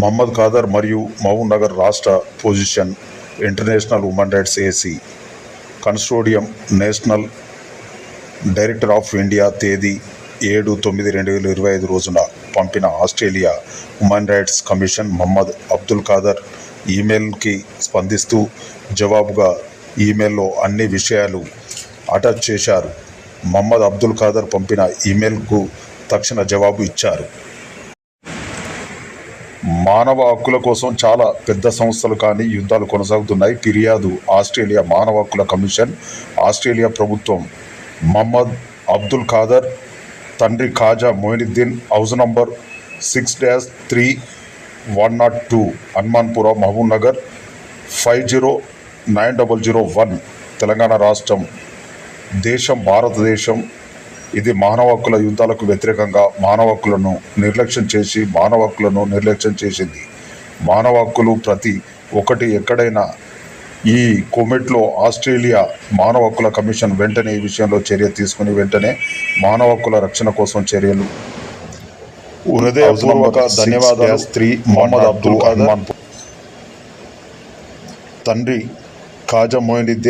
మహమ్మద్ ఖాదర్ మరియు మహబూబ్ నగర్ రాష్ట్ర position international women rights AC consortium national director of India తేదీ ఏడు తొమ్మిది రెండు వేల ఇరవై ఐదు రోజున పంపిన Australia human rights commission Mohammed Abdul Khader ఈమెయిల్కి స్పందిస్తూ జవాబుగా ఈమెయిల్లో అన్ని విషయాలు అటాచ్ చేశారు. మహమ్మద్ అబ్దుల్ ఖాదర్ పంపిన ఈమెయిల్కు తక్షణ జవాబు ఇచ్చారు. మానవ హక్కుల కోసం చాలా పెద్ద సంస్థలు కానీ యుద్ధాలు కొనసాగుతున్నాయి. ఫిర్యాదు ఆస్ట్రేలియా మానవ హక్కుల కమిషన్ ఆస్ట్రేలియా ప్రభుత్వం. మహమ్మద్ అబ్దుల్ ఖాదర్ తండ్రి Khaja Moinuddin house number six dash three one not two Hanumanpura Mahabubnagar five zero nine double zero one Telangana రాష్ట్రం. దేశం భారతదేశం ఇది మానవ హక్కుల యుద్ధాలకు వ్యతిరేకంగా మానవ హక్కులను నిర్లక్ష్యం చేసి మానవ హక్కులను నిర్లక్ష్యం చేసింది. మానవ హక్కులు ప్రతి ఒక్కటి ఎక్కడైనా ఈ కోమెట్లో ఆస్ట్రేలియా మానవ హక్కుల కమిషన్ వెంటనే ఈ విషయంలో చర్య తీసుకుని వెంటనే మానవ హక్కుల రక్షణ కోసం చర్యలు. హృదయపూర్వక ధన్యవాదాలు. స్త్రీ మొహమ్మద్ అబ్దుల్ తండ్రి ఖాజా మొయినుద్దీన్